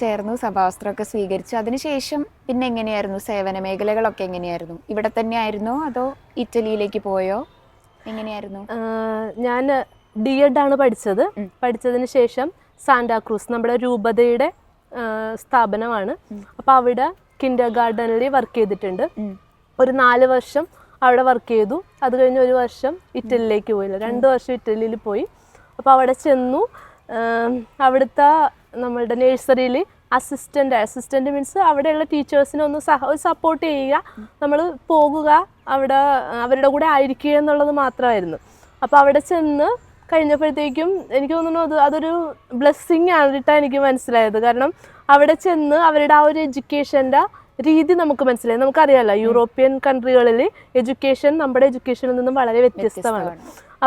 ചേർന്നു സഭാവസ്ത്രമൊക്കെ സ്വീകരിച്ചു. അതിനുശേഷം പിന്നെ എങ്ങനെയായിരുന്നു? സേവന മേഖലകളൊക്കെ എങ്ങനെയായിരുന്നു? ഇവിടെ തന്നെ ആയിരുന്നോ അതോ ഇറ്റലിയിലേക്ക് പോയോ? എങ്ങനെയായിരുന്നു? ഞാൻ ഡി എഡ് ആണ് പഠിച്ചത്. പഠിച്ചതിന് ശേഷം സാന്റാക്രൂസ് നമ്മുടെ രൂപതയുടെ സ്ഥാപനമാണ്. അപ്പോൾ അവിടെ കിൻഡർ ഗാർഡനിൽ വർക്ക് ചെയ്തിട്ടുണ്ട് ഒരു നാല് വർഷം അവിടെ വർക്ക് ചെയ്തു. അത് കഴിഞ്ഞ് ഒരു വർഷം ഇറ്റലിയിലേക്ക് പോയില്ല. രണ്ട് വർഷം ഇറ്റലിയിൽ പോയി. അപ്പോൾ അവിടെ ചെന്നു. അവിടുത്തെ നമ്മളുടെ നഴ്സറിയിൽ അസിസ്റ്റന്റ് അസിസ്റ്റന്റ് മീൻസ് അവിടെയുള്ള ടീച്ചേഴ്സിനെ ഒന്ന് സഹ സപ്പോർട്ട് ചെയ്യുക. നമ്മൾ പോകുക അവിടെ അവരുടെ കൂടെ ആയിരിക്കുക എന്നുള്ളത് മാത്രമായിരുന്നു. അപ്പോൾ അവിടെ ചെന്ന് കഴിഞ്ഞപ്പോഴത്തേക്കും എനിക്ക് തോന്നുന്നു അത് അതൊരു ബ്ലെസ്സിങ് ആയിട്ടാണ് എനിക്ക് മനസ്സിലായത്. കാരണം അവിടെ ചെന്ന് അവരുടെ ആ ഒരു എഡ്യൂക്കേഷന്റെ രീതി നമുക്ക് മനസ്സിലായി. നമുക്കറിയാലോ യൂറോപ്യൻ കൺട്രികളിൽ എഡ്യൂക്കേഷൻ നമ്മുടെ എഡ്യൂക്കേഷനിൽ നിന്നും വളരെ വ്യത്യസ്തമാണ്.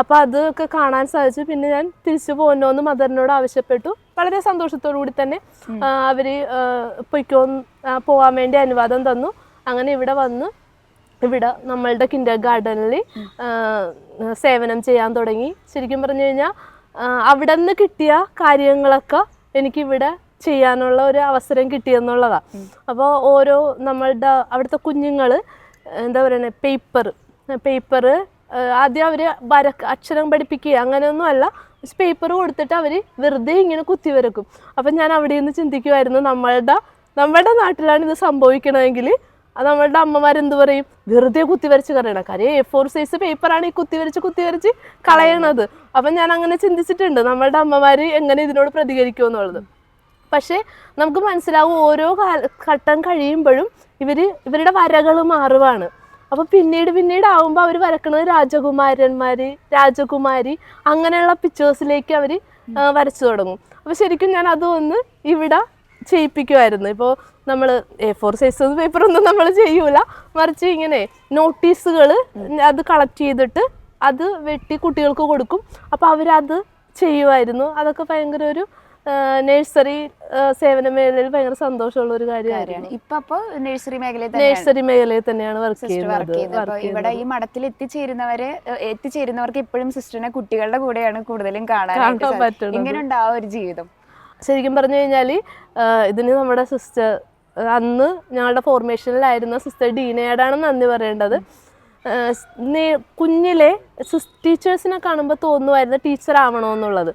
അപ്പോൾ അതൊക്കെ കാണാൻ സാധിച്ചു. പിന്നെ ഞാൻ തിരിച്ചു പോകണമെന്ന് മദറിനോട് ആവശ്യപ്പെട്ടു. വളരെ സന്തോഷത്തോടു കൂടി തന്നെ അവർ പൊയ്ക്കോ പോവാൻ വേണ്ടി അനുവാദം തന്നു. അങ്ങനെ ഇവിടെ വന്ന് ഇവിടെ നമ്മളുടെ കിൻഡർ ഗാർഡനിൽ സേവനം ചെയ്യാൻ തുടങ്ങി. ശരിക്കും പറഞ്ഞു കഴിഞ്ഞാൽ അവിടെ നിന്ന് കിട്ടിയ കാര്യങ്ങളൊക്കെ എനിക്കിവിടെ ചെയ്യാനുള്ള ഒരു അവസരം കിട്ടിയെന്നുള്ളതാ. അപ്പോൾ ഓരോ നമ്മളുടെ അവിടുത്തെ കുഞ്ഞുങ്ങൾ എന്താ പറയുന്നത് പേപ്പർ പേപ്പർ ആദ്യം അവർ വര അക്ഷരം പഠിപ്പിക്കുക അങ്ങനെയൊന്നും അല്ല. പേപ്പർ കൊടുത്തിട്ട് അവർ വെറുതെ ഇങ്ങനെ കുത്തി വരക്കും. അപ്പം ഞാൻ അവിടെ നിന്ന് ചിന്തിക്കുമായിരുന്നു നമ്മളുടെ നമ്മുടെ നാട്ടിലാണ് ഇത് സംഭവിക്കണമെങ്കിൽ അത് നമ്മളുടെ അമ്മമാരെന്ത് പറയും? വെറുതെ കുത്തി വരച്ച് കളയണം. കാര്യം എ ഫോർ സൈസ് പേപ്പറാണ് ഈ കുത്തി വരച്ച് കുത്തി വരച്ച് കളയണത്. അപ്പം ഞാൻ അങ്ങനെ ചിന്തിച്ചിട്ടുണ്ട് നമ്മളുടെ അമ്മമാർ എങ്ങനെ ഇതിനോട് പ്രതികരിക്കുമെന്നുള്ളത്. പക്ഷേ നമുക്ക് മനസ്സിലാവും ഓരോ കാല ഘട്ടം കഴിയുമ്പോഴും ഇവർ ഇവരുടെ വരകൾ മാറുവാണ്. അപ്പോൾ പിന്നീട് പിന്നീട് ആവുമ്പോൾ അവർ വരക്കുന്നത് രാജകുമാരന്മാർ രാജകുമാരി അങ്ങനെയുള്ള പിക്ചേഴ്സിലേക്ക് അവർ വരച്ചു തുടങ്ങും. അപ്പോൾ ശരിക്കും ഞാൻ അതൊന്ന് ഇവിടെ ചെയ്യിപ്പിക്കുമായിരുന്നു ഇപ്പോൾ നമ്മൾ എ ഫോർ സൈസ് പേപ്പറൊന്നും നമ്മൾ ചെയ്യൂല. മറിച്ച് ഇങ്ങനെ നോട്ടീസുകൾ അത് കളക്ട് ചെയ്തിട്ട് അത് വെട്ടി കുട്ടികൾക്ക് കൊടുക്കും. അപ്പോൾ അവരത് ചെയ്യുമായിരുന്നു അതൊക്കെ ഭയങ്കര ഒരു നഴ്സറി സേവന മേഖലയിൽ ഭയങ്കര സന്തോഷമുള്ള ഒരു കാര്യമാണ്. ഇപ്പൊ അപ്പൊ നഴ്സറി മേഖലയിൽ തന്നെ നഴ്സറി മേഖലയിൽ തന്നെയാണ് വർക്ക് ചെയ്യുന്നത്. ഇവിടെ ഈ മഠത്തിൽ എത്തിച്ചേരുന്നവരെ എത്തിച്ചേരുന്നവർക്ക് ഇപ്പോഴും സിസ്റ്ററിനെ കുട്ടികളുടെ കൂടെയാണ് കൂടുതലും കാണാൻ പറ്റുന്നത്. ഇങ്ങനെ ആ ഒരു ജീവിതം. ശരിക്കും പറഞ്ഞു കഴിഞ്ഞാൽ ഇതിന് നമ്മുടെ സിസ്റ്റർ അന്ന് ഞങ്ങളുടെ ഫോർമേഷനിലായിരുന്ന സിസ്റ്റർ ഡീനയോടാണ് നന്ദി പറയേണ്ടത്. കുഞ്ഞിലെ ടീച്ചേഴ്സിനെ കാണുമ്പോൾ തോന്നുമായിരുന്നു ടീച്ചർ ആവണമെന്നുള്ളത്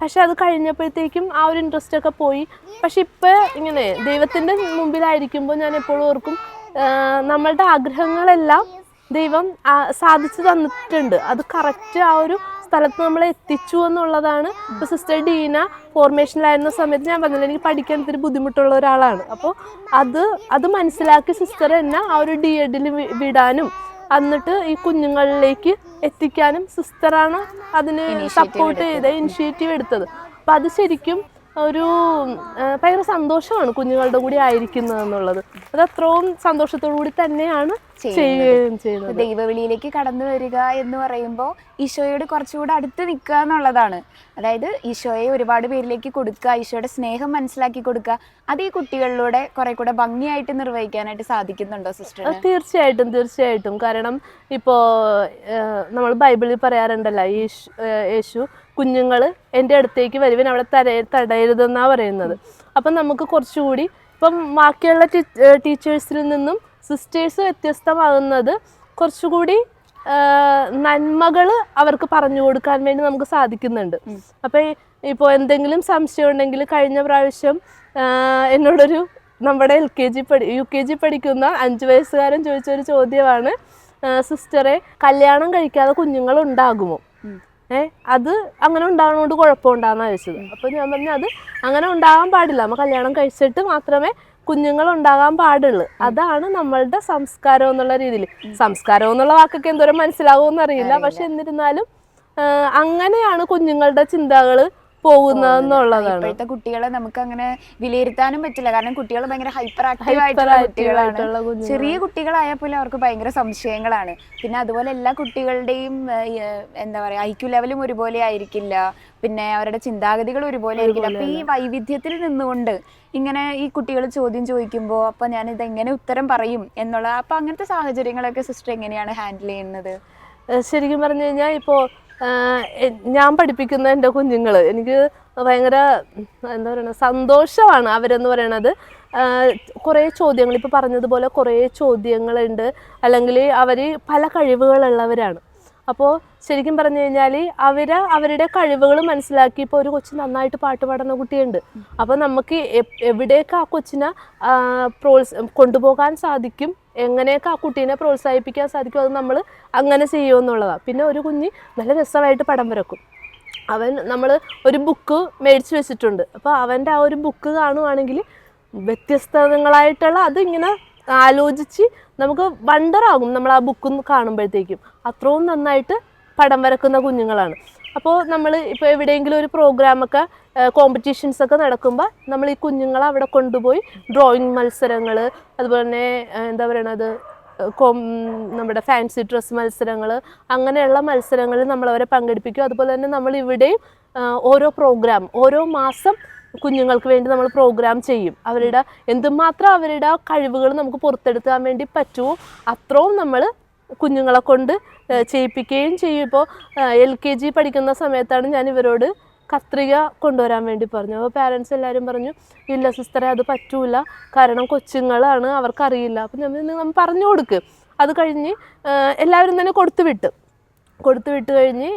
പക്ഷെ അത് കഴിഞ്ഞപ്പോഴത്തേക്കും ആ ഒരു ഇൻട്രസ്റ്റ് ഒക്കെ പോയി. പക്ഷെ ഇപ്പോൾ ഇങ്ങനെ ദൈവത്തിന്റെ മുമ്പിലായിരിക്കുമ്പോൾ ഞാൻ എപ്പോഴും ഓർക്കും നമ്മളുടെ ആഗ്രഹങ്ങളെല്ലാം ദൈവം സാധിച്ചു തന്നിട്ടുണ്ട്. അത് കറക്റ്റ് ആ ഒരു സ്ഥലത്ത് നമ്മളെ എത്തിച്ചു എന്നുള്ളതാണ്. ഇപ്പോൾ സിസ്റ്റർ ഡീന ഫോർമേഷനിലായിരുന്ന സമയത്ത് ഞാൻ പറഞ്ഞില്ല എനിക്ക് പഠിക്കാൻ ഇത്തിരി ബുദ്ധിമുട്ടുള്ള ഒരാളാണ്. അപ്പോൾ അത് അത് മനസ്സിലാക്കി സിസ്റ്റർ എന്നെ ആ ഒരു ഡി എഡിൽ വിടാനും എന്നിട്ട് ഈ കുഞ്ഞുങ്ങളിലേക്ക് എത്തിക്കാനും സിസ്റ്ററാണ് അതിന് സപ്പോർട്ട് ചെയ്ത് ഇനിഷ്യേറ്റീവ് എടുത്തത്. അപ്പം അത് ശരിക്കും ഒരു ഭയങ്കര സന്തോഷമാണ് കുഞ്ഞുങ്ങളുടെ കൂടി ആയിരിക്കുന്നത് എന്നുള്ളത് അത് അത്രയും സന്തോഷത്തോടു കൂടി തന്നെയാണ് ചെയ്യുകയും ചെയ്യുന്നത്. ദൈവവിളിയിലേക്ക് കടന്നു വരിക എന്ന് പറയുമ്പോൾ ഈശോയോട് കുറച്ചുകൂടെ അടുത്ത് നിൽക്കുക എന്നുള്ളതാണ്. അതായത് ഈശോയെ ഒരുപാട് പേരിലേക്ക് കൊടുക്കുക ഈശോയുടെ സ്നേഹം മനസ്സിലാക്കി കൊടുക്കുക അത് ഈ കുട്ടികളിലൂടെ കുറെ കൂടെ ഭംഗിയായിട്ട് നിർവഹിക്കാനായിട്ട് സാധിക്കുന്നുണ്ടോ സിസ്റ്റർ തീർച്ചയായിട്ടും തീർച്ചയായിട്ടും. കാരണം ഇപ്പോൾ നമ്മൾ ബൈബിളിൽ പറയാറുണ്ടല്ലോ യേശു കുഞ്ഞുങ്ങൾ എന്റെ അടുത്തേക്ക് വരുവൻ അവിടെ തര തടയരുതെന്നാണ് പറയുന്നത്. അപ്പം നമുക്ക് കുറച്ചുകൂടി ഇപ്പം ബാക്കിയുള്ള ടീച്ചേഴ്സിൽ നിന്നും സിസ്റ്റേഴ്സ് വ്യത്യസ്തമാകുന്നത് കുറച്ചുകൂടി നന്മകൾ അവർക്ക് പറഞ്ഞു കൊടുക്കാൻ വേണ്ടി നമുക്ക് സാധിക്കുന്നുണ്ട്. അപ്പം ഇപ്പോൾ എന്തെങ്കിലും സംശയം ഉണ്ടെങ്കിൽ കഴിഞ്ഞ പ്രാവശ്യം എന്നോടൊരു നമ്മുടെ എൽ കെ ജി പഠി യു കെ ജി പഠിക്കുന്ന അഞ്ച് വയസ്സുകാരൻ ചോദിച്ചൊരു ചോദ്യമാണ് സിസ്റ്ററെ കല്യാണം കഴിക്കാതെ കുഞ്ഞുങ്ങൾ ഉണ്ടാകുമോ? ഏ അത് അങ്ങനെ ഉണ്ടാകുന്നതുകൊണ്ട് കുഴപ്പമുണ്ടാകുന്ന ചോദിച്ചത്. അപ്പോൾ ഞാൻ പറഞ്ഞു അത് അങ്ങനെ ഉണ്ടാകാൻ പാടില്ല. നമ്മൾ കല്യാണം കഴിച്ചിട്ട് മാത്രമേ കുഞ്ഞുങ്ങൾ ഉണ്ടാകാൻ പാടുള്ളൂ. അതാണ് നമ്മളുടെ സംസ്കാരം എന്നുള്ള രീതിയിൽ. സംസ്കാരം എന്നുള്ള വാക്കൊക്കെ എന്തോരം മനസ്സിലാവുമെന്ന് അറിയില്ല. പക്ഷെ എന്നിരുന്നാലും അങ്ങനെയാണ് കുഞ്ഞുങ്ങളുടെ ചിന്തകൾ പോകുന്നതെന്നുള്ളതാണ് ഇപ്പോഴത്തെ കുട്ടികളെ നമുക്ക് അങ്ങനെ വിലയിരുത്താനും പറ്റില്ല. കാരണം കുട്ടികൾ ഭയങ്കര ഹൈപ്പർ ആക്റ്റീവ് ആയിട്ടുള്ള കുട്ടികളാണ് ചെറിയ കുട്ടികളായ പോലും അവർക്ക് ഭയങ്കര സംശയങ്ങളാണ്. പിന്നെ അതുപോലെ എല്ലാ കുട്ടികളുടെയും എന്താ പറയാ ഐക്യു ലെവലും ഒരുപോലെ ആയിരിക്കില്ല. പിന്നെ അവരുടെ ചിന്താഗതികൾ ഒരുപോലെ ആയിരിക്കില്ല. അപ്പൊ ഈ വൈവിധ്യത്തിൽ നിന്നുകൊണ്ട് ഇങ്ങനെ ഈ കുട്ടികൾ ചോദ്യം ചോദിക്കുമ്പോൾ അപ്പൊ ഞാൻ ഇത് എങ്ങനെ ഉത്തരം പറയും? എന്നുള്ള അപ്പൊ അങ്ങനത്തെ സാഹചര്യങ്ങളൊക്കെ സിസ്റ്റർ എങ്ങനെയാണ് ഹാൻഡിൽ ചെയ്യുന്നത്? ശരിക്കും പറഞ്ഞു കഴിഞ്ഞാൽ ഇപ്പോൾ ഞാൻ പഠിപ്പിക്കുന്ന എന്റെ കുഞ്ഞുങ്ങൾ എനിക്ക് ഭയങ്കര എന്താ പറയുക സന്തോഷമാണ് അവരെന്ന് പറയണത്. കുറേ ചോദ്യങ്ങൾ ഇപ്പോൾ പറഞ്ഞതുപോലെ കുറേ ചോദ്യങ്ങളുണ്ട്. അല്ലെങ്കിൽ അവർ പല കഴിവുകളുള്ളവരാണ്. അപ്പോൾ ശരിക്കും പറഞ്ഞു കഴിഞ്ഞാൽ അവർ അവരുടെ കഴിവുകൾ മനസ്സിലാക്കി ഇപ്പോൾ ഒരു കൊച്ചു നന്നായിട്ട് പാട്ട് പാടുന്ന കുട്ടിയുണ്ട്. അപ്പോൾ നമുക്ക് എവിടേക്ക് ആ കൊച്ചിനെ പ്രോത്സ കൊണ്ടുപോകാൻ സാധിക്കും എങ്ങനെയൊക്കെ ആ കുട്ടീനെ പ്രോത്സാഹിപ്പിക്കാൻ സാധിക്കും അത് നമ്മൾ അങ്ങനെ ചെയ്യുമെന്നുള്ളതാണ് പിന്നെ ഒരു കുഞ്ഞ് നല്ല രസമായിട്ട് പടം വരക്കും. അവൻ നമ്മൾ ഒരു ബുക്ക് മേടിച്ച് വെച്ചിട്ടുണ്ട്. അപ്പോൾ അവന്റെ ആ ഒരു ബുക്ക് കാണുവാണെങ്കിൽ വ്യത്യസ്തങ്ങളായിട്ടുള്ള അതിങ്ങനെ ആലോചിച്ച് നമുക്ക് വണ്ടറാകും. നമ്മൾ ആ ബുക്ക് കാണുമ്പോഴത്തേക്കും. അത്രയും നന്നായിട്ട് പടം വരക്കുന്ന കുഞ്ഞുങ്ങളാണ്. അപ്പോൾ നമ്മൾ ഇപ്പോൾ എവിടെയെങ്കിലും ഒരു പ്രോഗ്രാമൊക്കെ കോമ്പറ്റീഷൻസ് ഒക്കെ നടക്കുമ്പോൾ നമ്മൾ ഈ കുഞ്ഞുങ്ങളെ അവിടെ കൊണ്ടുപോയി ഡ്രോയിങ് മത്സരങ്ങൾ അതുപോലെ തന്നെ എന്താ പറയണത് നമ്മുടെ ഫാൻസി ഡ്രസ് മത്സരങ്ങൾ അങ്ങനെയുള്ള മത്സരങ്ങളിൽ നമ്മൾ അവരെ പങ്കെടുപ്പിക്കും. അതുപോലെ തന്നെ നമ്മൾ ഇവിടെയും ഓരോ പ്രോഗ്രാം ഓരോ മാസം കുഞ്ഞുങ്ങൾക്ക് വേണ്ടി നമ്മൾ പ്രോഗ്രാം ചെയ്യും. അവരുടെ എന്തുമാത്രം അവരുടെ കഴിവുകൾ നമുക്ക് പുറത്തെടുക്കാൻ വേണ്ടി പറ്റുമോ അത്രയും നമ്മൾ കുഞ്ഞുങ്ങളെ കൊണ്ട് ചെയ്യിപ്പിക്കുകയും ചെയ്യും. ഇപ്പോൾ എൽ കെ ജി പഠിക്കുന്ന സമയത്താണ് ഞാൻ ഇവരോട് കത്രിക കൊണ്ടുവരാൻ വേണ്ടി പറഞ്ഞു അപ്പോൾ പാരൻസ് എല്ലാവരും പറഞ്ഞു ഇല്ല സിസ്റ്ററെ അത് പറ്റൂല. കാരണം കൊച്ചുങ്ങളാണ് അവർക്കറിയില്ല. അപ്പം നമ്മൾ നമ്മൾ പറഞ്ഞു കൊടുക്ക്. അത് കഴിഞ്ഞ് എല്ലാവരും തന്നെ കൊടുത്തു വിട്ട്. കൊടുത്തു വിട്ട് കഴിഞ്ഞ്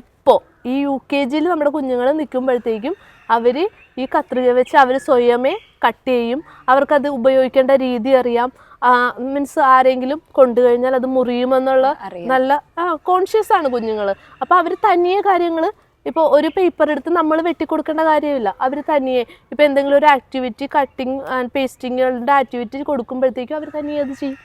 ഇപ്പോൾ ഈ യു കെ ജിയിൽ നമ്മുടെ കുഞ്ഞുങ്ങൾ നിൽക്കുമ്പോഴത്തേക്കും അവർ ഈ കത്രിക വെച്ച് അവർ സ്വയമേ കട്ട് ചെയ്യും. അവർക്കത് ഉപയോഗിക്കേണ്ട രീതി അറിയാം. മീൻസ് ആരെങ്കിലും കൊണ്ടു കഴിഞ്ഞാൽ അത് മുറിയുമെന്നുള്ള. നല്ല കോൺഷ്യസ് ആണ് കുഞ്ഞുങ്ങൾ അപ്പോൾ അവർ തനിയെ കാര്യങ്ങൾ ഇപ്പോൾ ഒരു പേപ്പർ എടുത്ത് നമ്മൾ വെട്ടിക്കൊടുക്കേണ്ട കാര്യമില്ല. അവർ തനിയെ ഇപ്പോൾ എന്തെങ്കിലും ഒരു ആക്ടിവിറ്റി കട്ടിങ് ആൻഡ് പേസ്റ്റിങ്ങുകളുടെ ആക്ടിവിറ്റി കൊടുക്കുമ്പോഴത്തേക്കും അവർ തനിയെ അത് ചെയ്യും.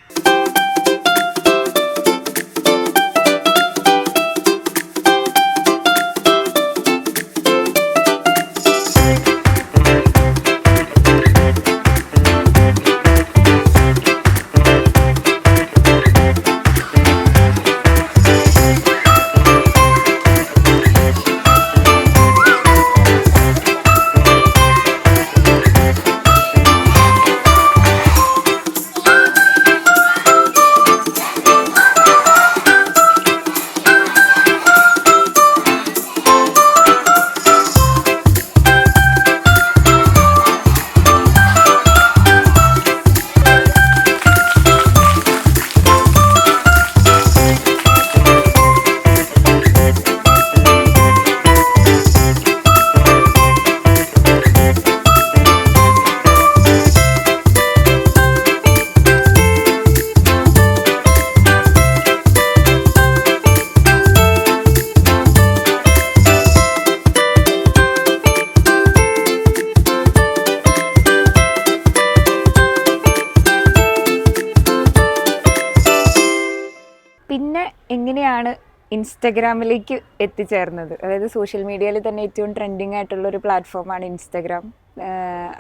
ഇൻസ്റ്റഗ്രാമിലേക്ക് എത്തിച്ചേർന്നത്. അതായത് സോഷ്യൽ മീഡിയയിൽ തന്നെ ഏറ്റവും ട്രെൻഡിങ് ആയിട്ടുള്ള ഒരു പ്ലാറ്റ്ഫോമാണ് ഇൻസ്റ്റാഗ്രാം.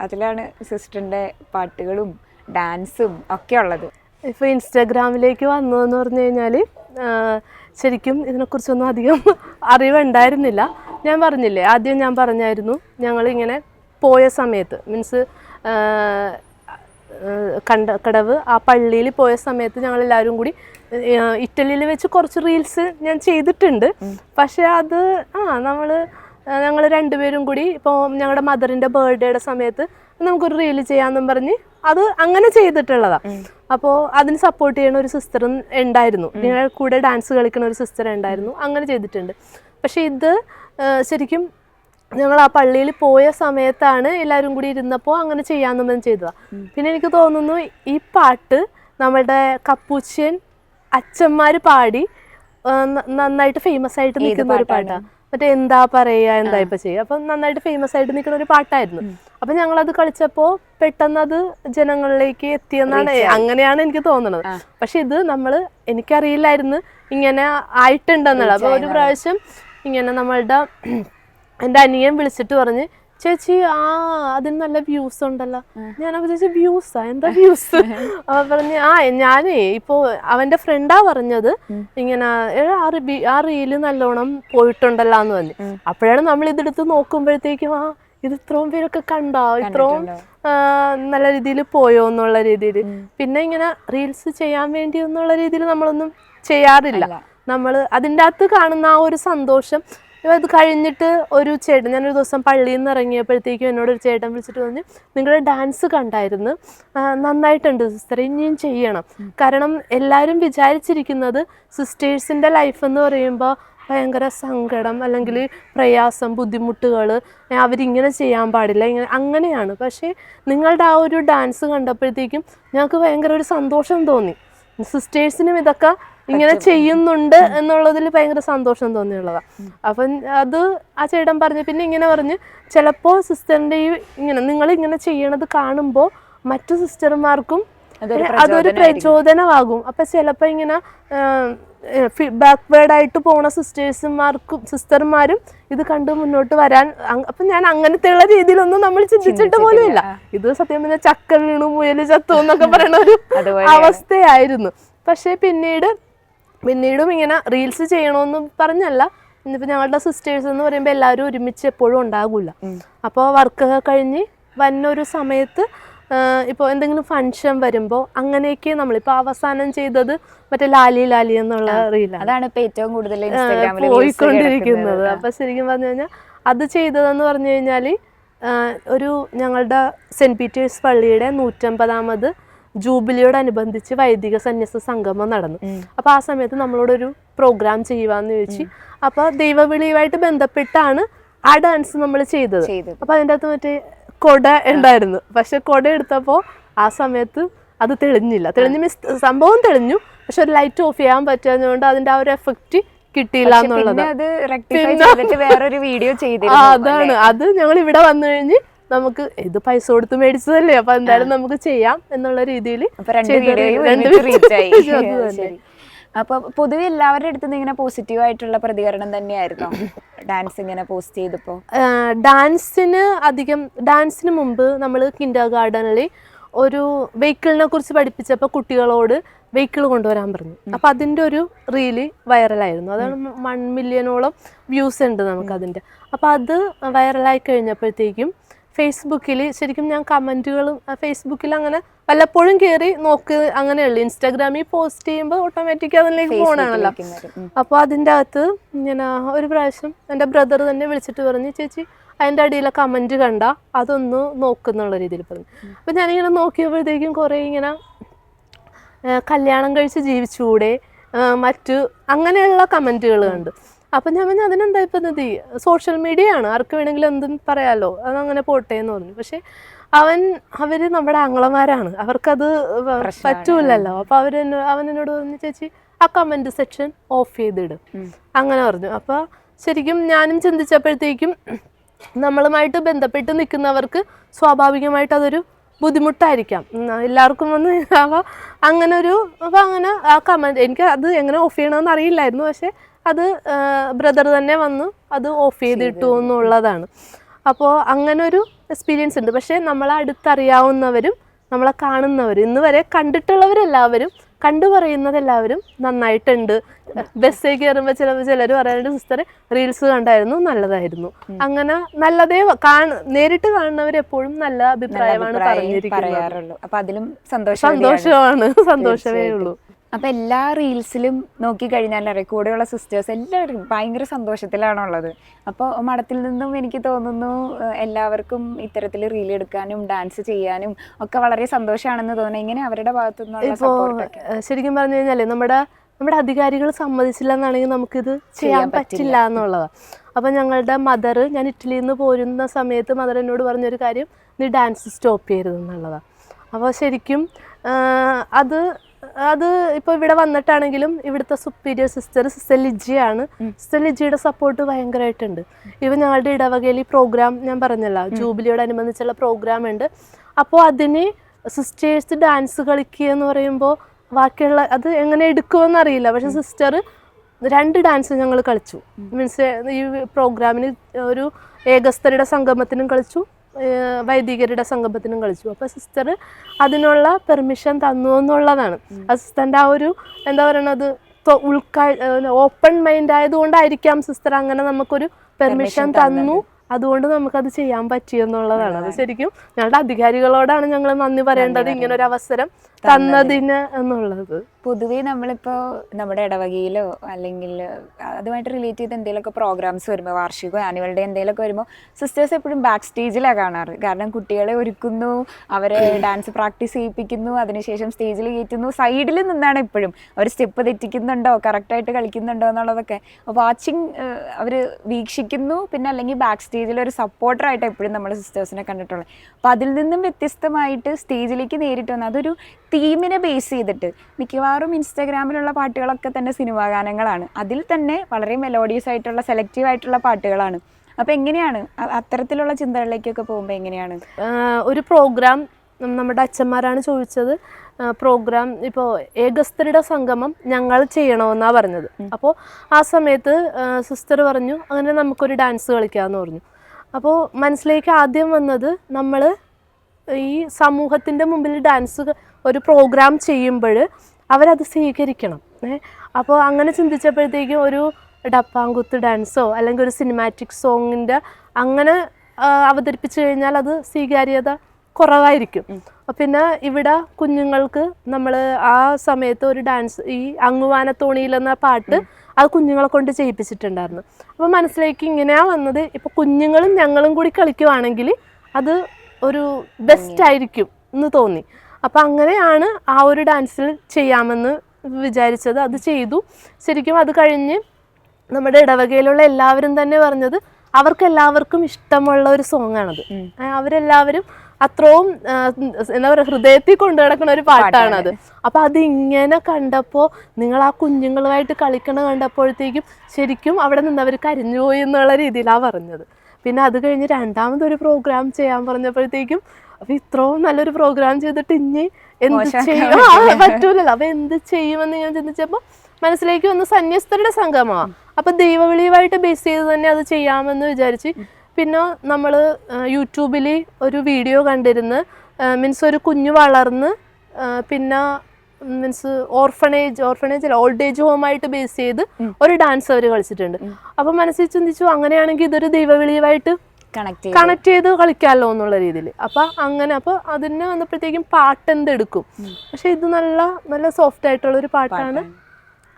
അതിലാണ് സിസ്റ്ററിന്റെ പാട്ടുകളും ഡാൻസും ഒക്കെ ഉള്ളത്. ഇപ്പോൾ ഇൻസ്റ്റാഗ്രാമിലേക്ക് വന്നതെന്ന് പറഞ്ഞു കഴിഞ്ഞാൽ ശരിക്കും ഇതിനെക്കുറിച്ചൊന്നും അധികം അറിവുണ്ടായിരുന്നില്ല. ഞാൻ പറഞ്ഞില്ലേ ആദ്യം ഞാൻ പറഞ്ഞായിരുന്നു ഞങ്ങളിങ്ങനെ പോയ സമയത്ത് മീൻസ് കണ്ട കടവ് ആ പള്ളിയിൽ പോയ സമയത്ത് ഞങ്ങളെല്ലാവരും കൂടി ഇറ്റലിയിൽ വെച്ച് കുറച്ച് റീൽസ് ഞാൻ ചെയ്തിട്ടുണ്ട്. പക്ഷെ അത് ആ നമ്മൾ ഞങ്ങൾ രണ്ടുപേരും കൂടി ഇപ്പോൾ ഞങ്ങളുടെ മദറിന്റെ ബർത്ത്ഡേയുടെ സമയത്ത് നമുക്കൊരു റീൽ ചെയ്യാമെന്നും പറഞ്ഞ് അത് അങ്ങനെ ചെയ്തിട്ടുള്ളതാണ് അപ്പോൾ അതിന് സപ്പോർട്ട് ചെയ്യുന്ന ഒരു സിസ്റ്റർ ഉണ്ടായിരുന്നു. ഞങ്ങളുടെ കൂടെ ഡാൻസ് കളിക്കുന്ന ഒരു സിസ്റ്റർ ഉണ്ടായിരുന്നു. അങ്ങനെ ചെയ്തിട്ടുണ്ട്. പക്ഷെ ഇത് ശരിക്കും ഞങ്ങൾ ആ പള്ളിയിൽ പോയ സമയത്താണ് എല്ലാവരും കൂടി ഇരുന്നപ്പോൾ അങ്ങനെ ചെയ്യാമെന്നും പറഞ്ഞ് ചെയ്തതാണ് പിന്നെ എനിക്ക് തോന്നുന്നു ഈ പാട്ട് നമ്മളുടെ കപ്പൂച്ചിയൻ അച്ഛന്മാർ പാടി നന്നായിട്ട് ഫേമസ് ആയിട്ട് നിൽക്കുന്ന ഒരു പാട്ടാണ്? മറ്റേ എന്താ പറയാ എന്താ ഇപ്പൊ ചെയ്യുക അപ്പൊ നന്നായിട്ട് ഫേമസ് ആയിട്ട് നിൽക്കുന്ന ഒരു പാട്ടായിരുന്നു. അപ്പൊ ഞങ്ങൾ അത് കളിച്ചപ്പോ പെട്ടെന്ന് അത് ജനങ്ങളിലേക്ക് എത്തിയെന്നാണ് അങ്ങനെയാണ് എനിക്ക് തോന്നുന്നത് പക്ഷെ ഇത് നമ്മൾ എനിക്കറിയില്ലായിരുന്നു ഇങ്ങനെ ആയിട്ടുണ്ടെന്നുള്ളത്. അപ്പൊ ഒരു പ്രാവശ്യം ഇങ്ങനെ നമ്മളുടെ എന്റെ അനിയൻ വിളിച്ചിട്ട് പറഞ്ഞ് ചേച്ചി ആ അതിന് നല്ല വ്യൂസ് ഉണ്ടല്ലോ. ഞാനപ്പോ ചേച്ചി വ്യൂസാ എന്താ വ്യൂസ് അവ പറഞ്ഞ് ആ ഞാനേ ഇപ്പോ അവന്റെ ഫ്രണ്ടാ പറഞ്ഞത് ഇങ്ങനെ "ഏ, ആ റിബി- ആ റീൽ നല്ലോണം പോയിട്ടുണ്ടല്ലോ എന്ന് പറഞ്ഞു. അപ്പോഴാണ് നമ്മൾ ഇതെടുത്ത് നോക്കുമ്പോഴത്തേക്കും ആ ഇത് ഇത്രയും പേരൊക്കെ കണ്ടോ? ഇത്രയും നല്ല രീതിയിൽ പോയോ എന്നുള്ള രീതിയിൽ. പിന്നെ ഇങ്ങനെ റീൽസ് ചെയ്യാൻ വേണ്ടി എന്നുള്ള രീതിയിൽ നമ്മളൊന്നും ചെയ്യാറില്ല. നമ്മൾ അതിന്റെ അകത്ത് കാണുന്ന ആ ഒരു സന്തോഷം അത് കഴിഞ്ഞിട്ട് ഒരു ചേട്ടൻ ഞാനൊരു ദിവസം പള്ളിയിൽ നിന്ന് ഇറങ്ങിയപ്പോഴത്തേക്കും എന്നോട് ഒരു ചേട്ടൻ വിളിച്ചിട്ട് പറഞ്ഞു നിങ്ങളുടെ ഡാൻസ് കണ്ടായിരുന്നു. നന്നായിട്ടുണ്ട് സിസ്റ്റർ ഇനിയും ചെയ്യണം. കാരണം എല്ലാവരും വിചാരിച്ചിരിക്കുന്നത് സിസ്റ്റേഴ്സിന്റെ ലൈഫ് എന്ന് പറയുമ്പോൾ ഭയങ്കര സങ്കടം അല്ലെങ്കിൽ പ്രയാസം ബുദ്ധിമുട്ടുകൾ അവരിങ്ങനെ ചെയ്യാൻ പാടില്ല ഇങ്ങനെ അങ്ങനെയാണ്. പക്ഷേ നിങ്ങളുടെ ആ ഒരു ഡാൻസ് കണ്ടപ്പോഴത്തേക്കും ഞങ്ങൾക്ക് ഭയങ്കര ഒരു സന്തോഷം തോന്നി. സിസ്റ്റേഴ്സിനും ഇതൊക്കെ ഇങ്ങനെ ചെയ്യുന്നുണ്ട് എന്നുള്ളതിൽ ഭയങ്കര സന്തോഷം തോന്നിയുള്ളതാണ് അപ്പം അത് ആ ചേട്ടൻ പറഞ്ഞു പിന്നെ ഇങ്ങനെ പറഞ്ഞ് ചിലപ്പോ സിസ്റ്ററിന്റെ ഈ ഇങ്ങനെ നിങ്ങൾ ഇങ്ങനെ ചെയ്യണത് കാണുമ്പോൾ മറ്റു സിസ്റ്റർമാർക്കും അതൊരു പ്രചോദനമാകും. അപ്പൊ ചിലപ്പോ ഇങ്ങനെ ബാക്ക്വേർഡ് ആയിട്ട് പോണ സിസ്റ്റേഴ്സുമാർക്കും സിസ്റ്റർമാരും ഇത് കണ്ട് മുന്നോട്ട് വരാൻ അപ്പൊ ഞാൻ അങ്ങനത്തെയുള്ള രീതിയിലൊന്നും നമ്മൾ ചിന്തിച്ചിട്ട് പോലും ഇല്ല ഇത് സത്യം പറഞ്ഞാൽ ചക്ക വീണു മുയൽ ചത്തു എന്നൊക്കെ പറയുന്ന ഒരു അവസ്ഥയായിരുന്നു. പക്ഷെ പിന്നീട് പിന്നീടും ഇങ്ങനെ റീൽസ് ചെയ്യണമെന്ന് പറഞ്ഞല്ല. ഇന്നിപ്പോൾ ഞങ്ങളുടെ സിസ്റ്റേഴ്സ് എന്ന് പറയുമ്പോൾ എല്ലാവരും ഒരുമിച്ച് എപ്പോഴും ഉണ്ടാകില്ല അപ്പോൾ വർക്കൊക്കെ കഴിഞ്ഞ് വന്നൊരു സമയത്ത് ഇപ്പോൾ എന്തെങ്കിലും ഫങ്ഷൻ വരുമ്പോൾ അങ്ങനെയൊക്കെ നമ്മളിപ്പോൾ അവസാനം ചെയ്തത് മറ്റേ ലാലി ലാലി എന്നുള്ള റീലാണ് അതാണ് ഇപ്പോൾ ഏറ്റവും കൂടുതൽ പോയിക്കൊണ്ടിരിക്കുന്നത്. അപ്പോൾ ശരിക്കും പറഞ്ഞു കഴിഞ്ഞാൽ അത് ചെയ്തതെന്ന് പറഞ്ഞു കഴിഞ്ഞാൽ ഒരു ഞങ്ങളുടെ സെന്റ് പീറ്റേഴ്സ് പള്ളിയുടെ നൂറ്റമ്പതാമത് ജൂബിലിയോടനുബന്ധിച്ച് വൈദിക സന്യാസ സംഗമം നടന്നു. അപ്പൊ ആ സമയത്ത് നമ്മളോടൊരു പ്രോഗ്രാം ചെയ്യുവാന്ന് ചോദിച്ചു അപ്പൊ ദൈവവിളിയുമായിട്ട് ബന്ധപ്പെട്ടാണ് ആ ഡാൻസ് നമ്മൾ ചെയ്തത്. അപ്പോൾ അപ്പൊ അതിന്റെ അകത്ത് മറ്റേ കൊട ഉണ്ടായിരുന്നു. പക്ഷെ കൊട എടുത്തപ്പോ ആ സമയത്ത് അത് തെളിഞ്ഞില്ല. തെളിഞ്ഞ് മീൻസ് സംഭവം തെളിഞ്ഞു. പക്ഷെ ഒരു ലൈറ്റ് ഓഫ് ചെയ്യാൻ പറ്റാഞ്ഞതുകൊണ്ട് അതിന്റെ ആ ഒരു എഫക്റ്റ് കിട്ടിയില്ല എന്നുള്ളത്. അത് വേറൊരു വീഡിയോ ചെയ്തിരുന്നു അതാണ്. അത് ഞങ്ങൾ ഇവിടെ വന്നു കഴിഞ്ഞ് നമുക്ക് ഇത് പൈസ കൊടുത്ത് മേടിച്ചതല്ലേ? അപ്പൊ എന്തായാലും നമുക്ക് ചെയ്യാം എന്നുള്ള രീതിയിൽ അപ്പൊ പൊതുവെ എല്ലാവരുടെ അടുത്തും ഇങ്ങനെ പോസിറ്റീവ് ആയിട്ടുള്ള പ്രതികരണം തന്നെയായിരുന്നു? ഡാൻസ് ഇങ്ങനെ പോസ്റ്റ് ചെയ്തപ്പോ? ഡാൻസിന് അധികം ഡാൻസിന് മുമ്പ് നമ്മൾ കിൻഡർ ഗാർഡനിൽ ഒരു വെഹിക്കിളിനെ കുറിച്ച് പഠിപ്പിച്ചപ്പോൾ കുട്ടികളോട് വെഹിക്കിൾ കൊണ്ടുവരാൻ പറഞ്ഞു. അപ്പോൾ അതിന്റെ ഒരു റീൽ വൈറലായിരുന്നു അതാണ് വൺ മില്യണോളം വ്യൂസ് ഉണ്ട് നമുക്ക് അതിന്റെ അപ്പോൾ അത് വൈറലായി കഴിഞ്ഞപ്പോഴത്തേക്കും ഫേസ്ബുക്കിൽ ശരിക്കും ഞാൻ കമന്റുകളും ഫേസ്ബുക്കിൽ അങ്ങനെ വല്ലപ്പോഴും കയറി നോക്ക് അങ്ങനെയുള്ളു ഇൻസ്റ്റാഗ്രാമിൽ പോസ്റ്റ് ചെയ്യുമ്പോൾ ഓട്ടോമാറ്റിക് അതിലേക്ക് പോകണമല്ലോ അപ്പോൾ അതിന്റെ അകത്ത് ഞാൻ ഒരു പ്രാവശ്യം എന്റെ ബ്രദർ തന്നെ വിളിച്ചിട്ട് പറഞ്ഞു ചേച്ചി അതിന്റെ അടിയിലെ കമന്റ് കണ്ട അതൊന്ന് നോക്കുന്നുള്ള രീതിയിൽ പറഞ്ഞു. അപ്പോൾ ഞാനിങ്ങനെ നോക്കിയപ്പോഴത്തേക്കും കുറേ ഇങ്ങനെ കല്യാണം കഴിച്ച് ജീവിച്ചുകൂടെ മറ്റു അങ്ങനെയുള്ള കമന്റുകൾ കണ്ടു. അപ്പം ഞാൻ പറഞ്ഞു അതിനെന്താ ഇപ്പം ഇത്? സോഷ്യൽ മീഡിയ ആണ് ആർക്ക് വേണമെങ്കിലും എന്തും പറയാമല്ലോ അതങ്ങനെ പോട്ടെ എന്ന് പറഞ്ഞു. പക്ഷേ അവൻ അവർ നമ്മുടെ ആങ്ങളമാരാണ്. അവർക്കത് പറ്റൂലല്ലോ. അപ്പം അവർ അവൻ എന്നോട് പറഞ്ഞു ചേച്ചി ആ കമന്റ് സെക്ഷൻ ഓഫ് ചെയ്തിടും. അങ്ങനെ പറഞ്ഞു. അപ്പോൾ ശരിക്കും ഞാനും ചിന്തിച്ചപ്പോഴത്തേക്കും നമ്മളുമായിട്ട് ബന്ധപ്പെട്ട് നിൽക്കുന്നവർക്ക് സ്വാഭാവികമായിട്ട് അതൊരു ബുദ്ധിമുട്ടായിരിക്കാം. എല്ലാവർക്കും വന്ന് അപ്പോൾ അങ്ങനെ ഒരു അപ്പോൾ അങ്ങനെ ആ കമന്റ് എനിക്ക് അത് എങ്ങനെ ഓഫ് ചെയ്യണമെന്ന് അറിയില്ലായിരുന്നു. പക്ഷേ അത് ബ്രദർ തന്നെ വന്ന് അത് ഓഫ് ചെയ്തിട്ടു എന്നുള്ളതാണ്. അപ്പോൾ അങ്ങനെ ഒരു എക്സ്പീരിയൻസ് ഉണ്ട്. പക്ഷേ നമ്മളെ അടുത്തറിയാവുന്നവരും നമ്മളെ കാണുന്നവരും ഇന്ന് വരെ കണ്ടിട്ടുള്ളവരെല്ലാവരും കണ്ടു പറയുന്നത് എല്ലാവരും നന്നായിട്ടുണ്ട്. ബസ്സിൽ കയറുമ്പോൾ ചില ചിലർ പറയാനുണ്ട് സിസ്റ്ററെ റീൽസ് കണ്ടായിരുന്നു നല്ലതായിരുന്നു. അങ്ങനെ നല്ലതേ കാണ നേരിട്ട് കാണുന്നവർ എപ്പോഴും നല്ല അഭിപ്രായമാണ് അഭിപ്രായം പറഞ്ഞിരിക്കുന്നത്. അപ്പൊ അതിലും സന്തോഷം സന്തോഷമാണ് സന്തോഷമേ ഉള്ളൂ. അപ്പൊ എല്ലാ റീൽസിലും നോക്കി കഴിഞ്ഞാൽ അറിയാം കൂടെയുള്ള സിസ്റ്റേഴ്സ് എല്ലാവരും ഭയങ്കര സന്തോഷത്തിലാണുള്ളത്. അപ്പോൾ മഠത്തിൽ നിന്നും എനിക്ക് തോന്നുന്നു എല്ലാവർക്കും ഇത്തരത്തിൽ റീൽ എടുക്കാനും ഡാൻസ് ചെയ്യാനും ഒക്കെ വളരെ സന്തോഷമാണെന്ന് തോന്നുന്നു. ഇങ്ങനെ അവരുടെ ഭാഗത്തു നിന്നുള്ള ശരിക്കും പറഞ്ഞു കഴിഞ്ഞാൽ നമ്മുടെ നമ്മുടെ അധികാരികൾ സമ്മതിച്ചില്ല എന്നാണെങ്കിൽ നമുക്കിത് ചെയ്യാൻ പറ്റില്ല. എന്നുള്ളതാണ് അപ്പം ഞങ്ങളുടെ മദർ ഞാൻ ഇറ്റലിയിൽ നിന്ന് പോരുന്ന സമയത്ത് മദർ എന്നോട് പറഞ്ഞൊരു കാര്യം നീ ഡാൻസ് സ്റ്റോപ്പ് ചെയ്യരുത് എന്നുള്ളതാണ് അപ്പോൾ ശരിക്കും അത് അത് ഇപ്പൊ ഇവിടെ വന്നിട്ടാണെങ്കിലും ഇവിടുത്തെ സുപ്പീരിയർ സിസ്റ്റർ സിസ്റ്റർ ലിജിയാണ്. സിസ്റ്റർ ലിജിയുടെ സപ്പോർട്ട് ഭയങ്കരമായിട്ടുണ്ട് ഇവ ഞങ്ങളുടെ ഇടവകയിൽ ഈ പ്രോഗ്രാം ഞാൻ പറഞ്ഞല്ലോ ജൂബിലിയോടനുബന്ധിച്ചുള്ള പ്രോഗ്രാം ഉണ്ട്. അപ്പോൾ അതിന് സിസ്റ്റേഴ്സ് ഡാൻസ് കളിക്കുക എന്ന് പറയുമ്പോൾ ബാക്കിയുള്ള അത് എങ്ങനെ എടുക്കുമെന്ന് അറിയില്ല. പക്ഷെ സിസ്റ്റർ രണ്ട് ഡാൻസ് ഞങ്ങൾ കളിച്ചു. മീൻസ് ഈ പ്രോഗ്രാമിന് ഒരു ഏകസ്ഥരുടെ സംഗമത്തിനും കളിച്ചു. വൈദികരുടെ സംഗമത്തിനും കളിച്ചു. അപ്പോൾ സിസ്റ്റർ അതിനുള്ള പെർമിഷൻ തന്നു എന്നുള്ളതാണ്. അസിസ്റ്റന്റ് ആ ഒരു എന്താ പറയണത്? ഉൾക്കാ ഓപ്പൺ മൈൻഡ് ആയതുകൊണ്ടായിരിക്കാം സിസ്റ്റർ അങ്ങനെ നമുക്കൊരു പെർമിഷൻ തന്നു. അതുകൊണ്ട് നമുക്കത് ചെയ്യാൻ പറ്റിയെന്നുള്ളതാണ് അത് ശരിക്കും ഞങ്ങളുടെ അധികാരികളോടാണ് ഞങ്ങൾ നന്ദി പറയേണ്ടത് ഇങ്ങനെ ഒരു അവസരം തന്നതിന് എന്നുള്ളത്. പൊതുവേ നമ്മളിപ്പോ നമ്മുടെ ഇടവകയിലോ അല്ലെങ്കിൽ അതുമായിട്ട് റിലേറ്റ് ചെയ്ത് എന്തെങ്കിലുമൊക്കെ പ്രോഗ്രാംസ് വരുമ്പോൾ വാർഷികമോ ആനുവൽ ഡേ എന്തെങ്കിലുമൊക്കെ വരുമ്പോൾ സിസ്റ്റേഴ്സ് എപ്പോഴും ബാക്ക് സ്റ്റേജിലാണ് കാണാറ്. കാരണം കുട്ടികളെ ഒരുക്കുന്നു അവരെ ഡാൻസ് പ്രാക്ടീസ് ചെയ്യിപ്പിക്കുന്നു അതിനുശേഷം സ്റ്റേജിൽ കയറ്റുന്നു സൈഡിൽ നിന്നാണ് എപ്പോഴും. അവർ സ്റ്റെപ്പ് തെറ്റിക്കുന്നുണ്ടോ കറക്റ്റായിട്ട് കളിക്കുന്നുണ്ടോ എന്നുള്ളതൊക്കെ. വാച്ചിങ് അവർ വീക്ഷിക്കുന്നു പിന്നെ അല്ലെങ്കിൽ ബാക്ക് സ്റ്റേജിൽ ഒരു സപ്പോർട്ടറായിട്ട് എപ്പോഴും നമ്മൾ സിസ്റ്റേഴ്സിനെ കണ്ടിട്ടുള്ളത് അപ്പോൾ അതിൽ നിന്നും വ്യത്യസ്തമായിട്ട് സ്റ്റേജിലേക്ക് നേരിട്ട് വന്ന് അതൊരു തീമിനെ ബേസ് ചെയ്തിട്ട് മിക്കവാറും ഇൻസ്റ്റാഗ്രാമിലുള്ള പാട്ടുകളൊക്കെ തന്നെ സിനിമാ ഗാനങ്ങളാണ്. അതിൽ തന്നെ വളരെ മെലോഡിയസ് ആയിട്ടുള്ള സെലക്റ്റീവ് ആയിട്ടുള്ള പാട്ടുകളാണ്. അപ്പോൾ എങ്ങനെയാണ്? അത്തരത്തിലുള്ള ചിന്തകളിലേക്കൊക്കെ പോകുമ്പോൾ എങ്ങനെയാണ്? ഒരു പ്രോഗ്രാം നമ്മുടെ അച്ഛന്മാരാണ് ചോദിച്ചത്. പ്രോഗ്രാം ഇപ്പോൾ ഏകസ്ഥരുടെ സംഗമം ഞങ്ങൾ ചെയ്യണമെന്നാണ് പറഞ്ഞത്. അപ്പോൾ ആ സമയത്ത് സിസ്റ്റർ പറഞ്ഞു അങ്ങനെ നമുക്കൊരു ഡാൻസ് കളിക്കാമെന്ന് പറഞ്ഞു. അപ്പോൾ മനസ്സിലേക്ക് ആദ്യം വന്നത് നമ്മൾ ഈ സമൂഹത്തിന്റെ മുമ്പിൽ ഡാൻസ് ഒരു പ്രോഗ്രാം ചെയ്യുമ്പോൾ അവരത് സ്വീകരിക്കണം. ഏ? അപ്പോൾ അങ്ങനെ ചിന്തിച്ചപ്പോഴത്തേക്കും ഒരു ഡപ്പാങ്കുത്ത് ഡാൻസോ അല്ലെങ്കിൽ ഒരു സിനിമാറ്റിക് സോങ്ങിന്റെ അങ്ങനെ അവതരിപ്പിച്ചു കഴിഞ്ഞാൽ അത് സ്വീകാര്യത കുറവായിരിക്കും. പിന്നെ ഇവിടെ കുഞ്ഞുങ്ങൾക്ക് നമ്മൾ ആ സമയത്ത് ഒരു ഡാൻസ് ഈ അങ്ങുവാനത്തോണിയിലെന്ന പാട്ട് അത് കുഞ്ഞുങ്ങളെ കൊണ്ട് ചെയ്യിപ്പിച്ചിട്ടുണ്ടായിരുന്നു. അപ്പോൾ മനസ്സിലേക്ക് ഇങ്ങനെയാ വന്നത് ഇപ്പോൾ കുഞ്ഞുങ്ങളും ഞങ്ങളും കൂടി കളിക്കുവാണെങ്കിൽ അത് ഒരു ബെസ്റ്റ് ആയിരിക്കും എന്ന് തോന്നി. അപ്പം അങ്ങനെയാണ് ആ ഒരു ഡാൻസിൽ ചെയ്യാമെന്ന് വിചാരിച്ചത്. അത് ചെയ്തു. ശരിക്കും അത് കഴിഞ്ഞ് നമ്മുടെ ഇടവകയിലുള്ള എല്ലാവരും തന്നെ പറഞ്ഞത് അവർക്ക് എല്ലാവർക്കും ഇഷ്ടമുള്ള ഒരു സോങ് ആണത്. അവരെല്ലാവരും അത്രയും എന്താ പറയുക ഹൃദയത്തിൽ കൊണ്ടു നടക്കുന്ന ഒരു പാട്ടാണത്. അപ്പൊ അതിങ്ങനെ കണ്ടപ്പോൾ നിങ്ങൾ ആ കുഞ്ഞുങ്ങളുമായിട്ട് കളിക്കണ കണ്ടപ്പോഴത്തേക്കും ശരിക്കും അവിടെ നിന്നവർ കരിഞ്ഞുപോയി എന്നുള്ള രീതിയിലാണ് പറഞ്ഞത്. പിന്നെ അത് കഴിഞ്ഞ് രണ്ടാമതൊരു പ്രോഗ്രാം ചെയ്യാൻ പറഞ്ഞപ്പോഴത്തേക്കും അപ്പൊ ഇത്രയും നല്ലൊരു പ്രോഗ്രാം ചെയ്തിട്ട് ഇനി എന്ത് ചെയ്യും? പറ്റൂലല്ലോ. അപ്പൊ എന്ത് ചെയ്യുമെന്ന് ഞാൻ ചിന്തിച്ചപ്പോ മനസ്സിലേക്ക് വന്ന സന്യസ്തരുടെ സംഘമാ അപ്പൊ ദൈവവിളിയുമായിട്ട് ബേസ് ചെയ്ത് തന്നെ അത് ചെയ്യാമെന്ന് വിചാരിച്ച് പിന്നെ നമ്മൾ യൂട്യൂബിൽ ഒരു വീഡിയോ കണ്ടിരുന്ന് മീൻസ് ഒരു കുഞ്ഞു വളർന്ന് പിന്നെ മീൻസ് ഓർഫണേജ് ഓർഫണേജ് അല്ല ഓൾഡ് ഏജ് ഹോമായിട്ട് ബേസ് ചെയ്ത് ഒരു ഡാൻസ് അവർ കളിച്ചിട്ടുണ്ട്. അപ്പൊ മനസ്സിൽ ചിന്തിച്ചു അങ്ങനെയാണെങ്കിൽ ഇതൊരു ദൈവവിളിയുമായിട്ട് കണക്ട് ചെയ്ത്. കണക്ട് ചെയ്ത് കളിക്കാമല്ലോ എന്നുള്ള രീതിയിൽ അപ്പൊ അങ്ങനെ അപ്പൊ അതിന് വന്നപ്പോഴത്തേക്കും പാട്ട് എന്തെടുക്കും പക്ഷെ ഇത് നല്ല നല്ല സോഫ്റ്റ് ആയിട്ടുള്ള ഒരു പാട്ടാണ്.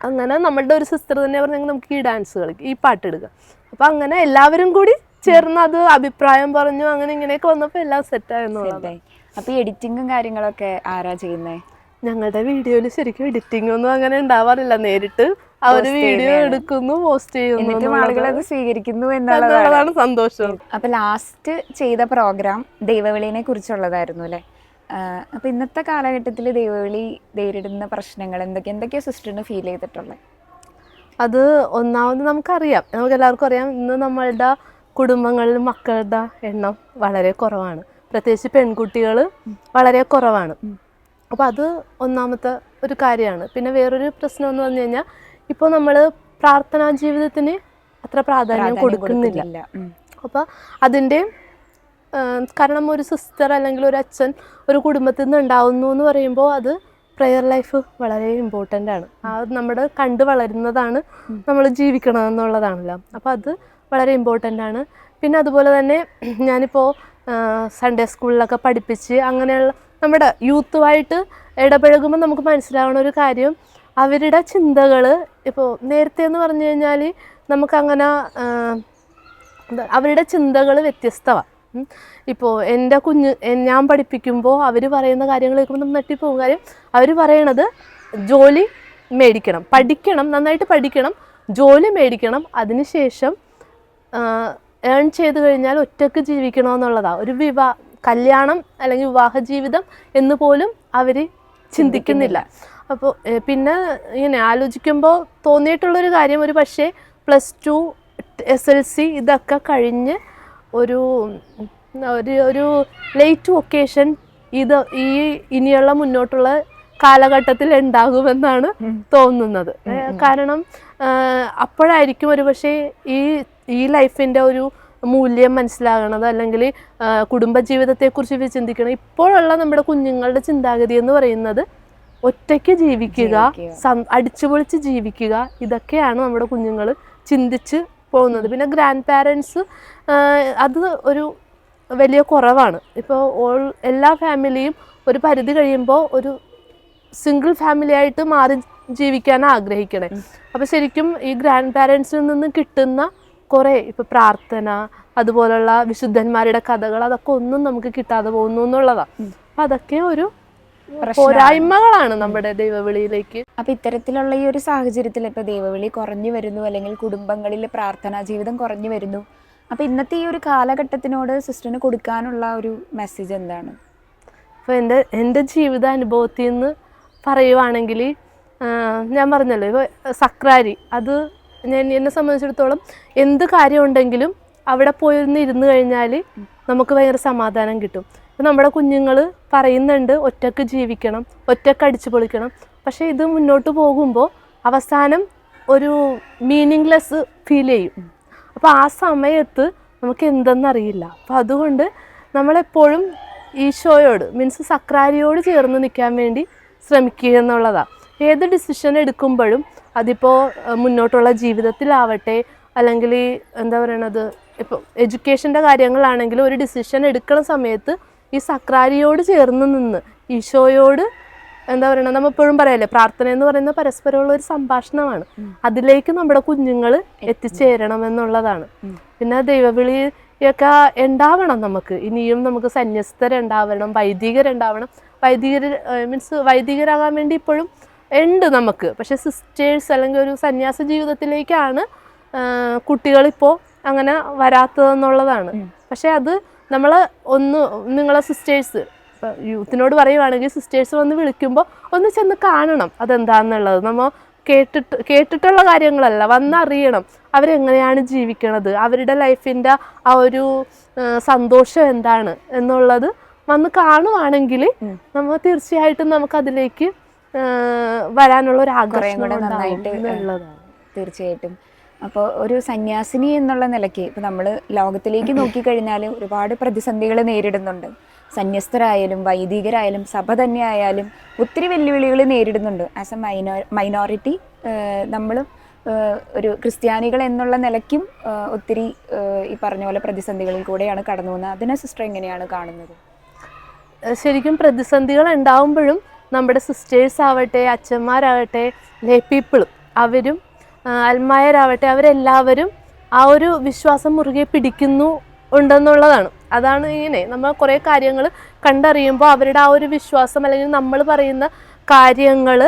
അങ്ങനെ നമ്മളുടെ ഒരു സിസ്റ്റർ തന്നെ പറഞ്ഞെങ്കിൽ നമുക്ക് ഈ ഡാൻസ് കളിക്കും ഈ പാട്ട് എടുക്കാം. അപ്പൊ അങ്ങനെ എല്ലാവരും കൂടി ചേർന്ന് അത് അഭിപ്രായം പറഞ്ഞു അങ്ങനെ ഇങ്ങനെയൊക്കെ വന്നപ്പോൾ എല്ലാം സെറ്റ് ആയെന്നുള്ളത് സെറ്റായി അപ്പൊ എഡിറ്റിംഗും എഡിറ്റിങ്ങും കാര്യങ്ങളൊക്കെ ആരാ ചെയ്യുന്നേ? ഞങ്ങളുടെ വീഡിയോയിൽ ശരിക്കും എഡിറ്റിംഗ് ഒന്നും അങ്ങനെ ഉണ്ടാവാറില്ല. നേരിട്ട് അവർ വീഡിയോ എടുക്കുന്നു പോസ്റ്റ് ചെയ്യുന്നു എന്നിട്ടും ആളുകൾ അത് സ്വീകരിക്കുന്നു എന്നുള്ളതാണ്. എന്നുള്ളതാണ് സന്തോഷം. അപ്പൊ ലാസ്റ്റ് ചെയ്ത പ്രോഗ്രാം ദൈവവിളിനെ കുറിച്ചുള്ളതായിരുന്നു അല്ലേ? അപ്പൊ ഇന്നത്തെ കാലഘട്ടത്തിൽ ദൈവവിളി നേരിടുന്ന പ്രശ്നങ്ങൾ എന്തൊക്കെ? എന്തൊക്കെയാ സിസ്റ്ററിന് ഫീൽ ചെയ്തിട്ടുള്ളത് അത് ഒന്നാമത് നമുക്കറിയാം. നമുക്ക് എല്ലാവർക്കും അറിയാം. ഇന്ന് നമ്മളുടെ കുടുംബങ്ങളിൽ മക്കളുടെ എണ്ണം വളരെ കുറവാണ്. പ്രത്യേകിച്ച് പെൺകുട്ടികൾ വളരെ കുറവാണ്. അപ്പോൾ അത് ഒന്നാമത്തെ ഒരു കാര്യമാണ്. പിന്നെ വേറൊരു പ്രശ്നം എന്ന് പറഞ്ഞു കഴിഞ്ഞാൽ ഇപ്പോൾ നമ്മൾ പ്രാർത്ഥനാ ജീവിതത്തിന് അത്ര പ്രാധാന്യം കൊടുക്കുന്നില്ല. അപ്പോൾ അതിന്റെ കാരണം ഒരു സിസ്റ്റർ അല്ലെങ്കിൽ ഒരു അച്ഛൻ ഒരു കുടുംബത്തിൽ നിന്ന് ഉണ്ടാവുന്നു എന്ന് പറയുമ്പോൾ അത് പ്രെയർ ലൈഫ് വളരെ ഇമ്പോർട്ടന്റ് ആണ്. അത് നമ്മുടെ കണ്ടു വളരുന്നതാണ് നമ്മൾ ജീവിക്കണം എന്നുള്ളതാണല്ലോ അപ്പോൾ അത് വളരെ ഇമ്പോർട്ടന്റ് ആണ്. പിന്നെ അതുപോലെ തന്നെ ഞാനിപ്പോൾ സൺഡേ സ്കൂളിലൊക്കെ പഠിപ്പിച്ച് അങ്ങനെയുള്ള നമ്മുടെ യൂത്തുമായിട്ട് ഇടപഴകുമ്പോൾ നമുക്ക് മനസ്സിലാവുന്ന ഒരു കാര്യം അവരുടെ ചിന്തകൾ ഇപ്പോൾ നേരത്തെ എന്ന് പറഞ്ഞു കഴിഞ്ഞാൽ നമുക്കങ്ങനെ അവരുടെ ചിന്തകൾ വ്യത്യസ്തമാണ് ഇപ്പോൾ എന്റെ കുഞ്ഞ് ഞാൻ പഠിപ്പിക്കുമ്പോൾ അവർ പറയുന്ന കാര്യങ്ങൾ കേൾക്കുമ്പോൾ നമ്മൾ കാര്യം അവർ പറയണത് ജോലി മേടിക്കണം പഠിക്കണം നന്നായിട്ട് പഠിക്കണം ജോലി മേടിക്കണം അതിനുശേഷം ഏൺ ചെയ്ത് കഴിഞ്ഞാൽ ഒറ്റയ്ക്ക് ജീവിക്കണമെന്നുള്ളതാണ് ഒരു വിവാ കല്യാണം അല്ലെങ്കിൽ വിവാഹ ജീവിതം എന്ന് പോലും അവർ ചിന്തിക്കുന്നില്ല. അപ്പോൾ പിന്നെ ഇങ്ങനെ ആലോചിക്കുമ്പോൾ തോന്നിയിട്ടുള്ളൊരു കാര്യം ഒരു പക്ഷേ plus two S L C ഇതൊക്കെ കഴിഞ്ഞ് ഒരു ഒരു ഒരു ലേറ്റ് ഒക്കേഷൻ ഇത് ഈ ഇനിയുള്ള മുന്നോട്ടുള്ള കാലഘട്ടത്തിൽ ഉണ്ടാകുമെന്നാണ് തോന്നുന്നത്. കാരണം അപ്പോഴായിരിക്കും ഒരു പക്ഷേ ഈ ഈ ലൈഫിന്റെ ഒരു മൂല്യം മനസ്സിലാകണത് അല്ലെങ്കിൽ കുടുംബജീവിതത്തെക്കുറിച്ച് ചിന്തിക്കണം. ഇപ്പോഴുള്ള നമ്മുടെ കുഞ്ഞുങ്ങളുടെ ചിന്താഗതി എന്ന് പറയുന്നത് ഒറ്റയ്ക്ക് ജീവിക്കുക അടിച്ചുപൊളിച്ച് ജീവിക്കുക ഇതൊക്കെയാണ് നമ്മുടെ കുഞ്ഞുങ്ങൾ ചിന്തിച്ച് പോകുന്നത്. പിന്നെ ഗ്രാൻഡ് പാരൻസ് അത് ഒരു വലിയ കുറവാണ്. ഇപ്പോൾ ഓൾ എല്ലാ ഫാമിലിയും ഒരു പരിധി കഴിയുമ്പോൾ ഒരു സിംഗിൾ ഫാമിലി ആയിട്ട് മാറി ജീവിക്കാൻ ആഗ്രഹിക്കണേ. അപ്പോൾ ശരിക്കും ഈ ഗ്രാൻഡ് പാരൻസിൽ നിന്ന് കിട്ടുന്ന കുറേ ഇപ്പം പ്രാർത്ഥന അതുപോലുള്ള വിശുദ്ധന്മാരുടെ കഥകൾ അതൊക്കെ ഒന്നും നമുക്ക് കിട്ടാതെ പോകുന്നു എന്നുള്ളതാണ് അപ്പം അതൊക്കെ ഒരു പോരായ്മകളാണ് നമ്മുടെ ദൈവവിളിയിലേക്ക്. അപ്പൊ ഇത്തരത്തിലുള്ള ഈ ഒരു സാഹചര്യത്തിൽ ഇപ്പൊ ദൈവവിളി കുറഞ്ഞു വരുന്നു അല്ലെങ്കിൽ കുടുംബങ്ങളിൽ പ്രാർത്ഥനാ ജീവിതം കുറഞ്ഞു വരുന്നു. അപ്പൊ ഇന്നത്തെ ഈ ഒരു കാലഘട്ടത്തിനോട് സിസ്റ്ററിന് കൊടുക്കാനുള്ള ഒരു മെസ്സേജ് എന്താണ്? അപ്പോൾ എന്റെ എന്റെ ജീവിതാനുഭവത്തിൽ നിന്ന് പറയുവാണെങ്കിൽ ഞാൻ പറഞ്ഞല്ലോ ഇപ്പോൾ സക്രാരി അത് ഞാൻ എന്നെ സംബന്ധിച്ചിടത്തോളം എന്ത് കാര്യമുണ്ടെങ്കിലും അവിടെ പോയിരുന്ന് ഇരുന്ന് കഴിഞ്ഞാൽ നമുക്ക് ഭയങ്കര സമാധാനം കിട്ടും. ഇപ്പം നമ്മുടെ കുഞ്ഞുങ്ങൾ പറയുന്നുണ്ട് ഒറ്റയ്ക്ക് ജീവിക്കണം ഒറ്റയ്ക്ക് അടിച്ചു പൊളിക്കണം. പക്ഷേ ഇത് മുന്നോട്ട് പോകുമ്പോൾ അവസാനം ഒരു മീനിങ്ലെസ് ഫീൽ ചെയ്യും. അപ്പോൾ ആ സമയത്ത് നമുക്ക് എന്തെന്നറിയില്ല. അപ്പോൾ അതുകൊണ്ട് നമ്മളെപ്പോഴും ഈശോയോട് മീൻസ് സക്രാരിയോട് ചേർന്ന് നിൽക്കാൻ വേണ്ടി ശ്രമിക്കുക എന്നുള്ളതാണ് ഏത് ഡിസിഷൻ എടുക്കുമ്പോഴും അതിപ്പോൾ മുന്നോട്ടുള്ള ജീവിതത്തിലാവട്ടെ അല്ലെങ്കിൽ എന്താ പറയണത് ഇപ്പോൾ എഡ്യൂക്കേഷന്റെ കാര്യങ്ങളാണെങ്കിലും ഒരു ഡിസിഷൻ എടുക്കുന്ന സമയത്ത് ഈ സക്രാരിയോട് ചേർന്ന് നിന്ന് ഈശോയോട് എന്താ പറയുക നമ്മൾ എപ്പോഴും പറയല്ലേ പ്രാർത്ഥന എന്ന് പറയുന്ന പരസ്പരമുള്ള ഒരു സംഭാഷണമാണ്. അതിലേക്ക് നമ്മുടെ കുഞ്ഞുങ്ങൾ എത്തിച്ചേരണം എന്നുള്ളതാണ് പിന്നെ ദൈവവിളി ദൈവവിളിയൊക്കെ ഉണ്ടാവണം നമുക്ക്. ഇനിയും നമുക്ക് സന്യസ്തരുണ്ടാവണം വൈദികരുണ്ടാവണം. വൈദികർ മീൻസ് വൈദികരാകാൻ വേണ്ടി ഇപ്പോഴും ഉണ്ട് നമുക്ക്. പക്ഷെ സിസ്റ്റേഴ്സ് അല്ലെങ്കിൽ ഒരു സന്യാസ ജീവിതത്തിലേക്കാണ് കുട്ടികളിപ്പോൾ അങ്ങനെ വരാത്തതെന്നുള്ളതാണ്. പക്ഷെ അത് നമ്മൾ ഒന്ന് നിങ്ങളെ സിസ്റ്റേഴ്സ് യൂത്തിനോട് പറയുവാണെങ്കിൽ സിസ്റ്റേഴ്സ് വന്ന് വിളിക്കുമ്പോൾ ഒന്ന് ചെന്ന് കാണണം അതെന്താണെന്നുള്ളത് നമ്മൾ കേട്ടിട്ട് കേട്ടിട്ടുള്ള കാര്യങ്ങളല്ല വന്നറിയണം അവരെങ്ങനെയാണ് ജീവിക്കണത് അവരുടെ ലൈഫിന്റെ ആ ഒരു സന്തോഷം എന്താണ് എന്നുള്ളത് വന്ന് കാണുവാണെങ്കിൽ നമ്മൾ തീർച്ചയായിട്ടും നമുക്കതിലേക്ക് വരാനുള്ള ഒരു ആഗ്രഹം തീർച്ചയായിട്ടും. അപ്പോൾ ഒരു സന്യാസിനി എന്നുള്ള നിലയ്ക്ക് ഇപ്പോൾ നമ്മൾ ലോകത്തിലേക്ക് നോക്കിക്കഴിഞ്ഞാൽ ഒരുപാട് പ്രതിസന്ധികൾ നേരിടുന്നുണ്ട്. സന്യസ്തരായാലും വൈദികരായാലും സഭ തന്നെ ആയാലും ഒത്തിരി വെല്ലുവിളികൾ നേരിടുന്നുണ്ട്. ആസ് എ മൈനോ മൈനോറിറ്റി നമ്മളും ഒരു ക്രിസ്ത്യാനികൾ എന്നുള്ള നിലയ്ക്കും ഒത്തിരി ഈ പറഞ്ഞ പോലെ പ്രതിസന്ധികളിൽ കൂടെയാണ് കടന്നു പോകുന്നത്. അതിനെ സിസ്റ്റർ എങ്ങനെയാണ് കാണുന്നത്? ശരിക്കും പ്രതിസന്ധികൾ ഉണ്ടാവുമ്പോഴും നമ്മുടെ സിസ്റ്റേഴ്സ് ആവട്ടെ അച്ഛന്മാരാകട്ടെ ലേ പീപ്പിൾ അവരും അൽമായരാവട്ടെ അവരെല്ലാവരും ആ ഒരു വിശ്വാസം മുറുകെ പിടിക്കുന്നു ഉണ്ടെന്നുള്ളതാണ്. അതാണ് ഇങ്ങനെ നമ്മൾ കുറേ കാര്യങ്ങൾ കണ്ടറിയുമ്പോൾ അവരുടെ ആ ഒരു വിശ്വാസം അല്ലെങ്കിൽ നമ്മൾ പറയുന്ന കാര്യങ്ങൾ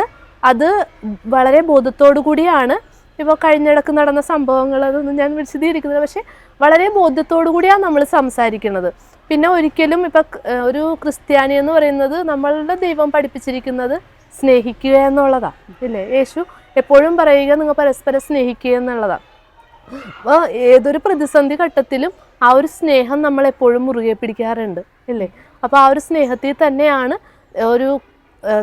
അത് വളരെ ബോധത്തോടു കൂടിയാണ്. ഇപ്പോൾ കഴിഞ്ഞിടക്ക് നടന്ന സംഭവങ്ങൾ അതൊന്നും ഞാൻ വിശദീകരിക്കുന്നത് പക്ഷേ വളരെ ബോധ്യത്തോടു കൂടിയാണ് നമ്മൾ സംസാരിക്കുന്നത്. പിന്നെ ഒരിക്കലും ഇപ്പം ഒരു ക്രിസ്ത്യാനി എന്ന് പറയുന്നത് നമ്മളുടെ ദൈവം പഠിപ്പിച്ചിരിക്കുന്നത് സ്നേഹിക്കുക എന്നുള്ളതാണ്. ഇല്ലേ? യേശു എപ്പോഴും പറയുക നിങ്ങൾ പരസ്പരം സ്നേഹിക്കുക എന്നുള്ളതാണ്. അപ്പോൾ ഏതൊരു പ്രതിസന്ധി ഘട്ടത്തിലും ആ ഒരു സ്നേഹം നമ്മൾ എപ്പോഴും മുറുകെ പിടിക്കാറുണ്ട് അല്ലേ അപ്പോൾ ആ ഒരു സ്നേഹത്തിൽ തന്നെയാണ് ഒരു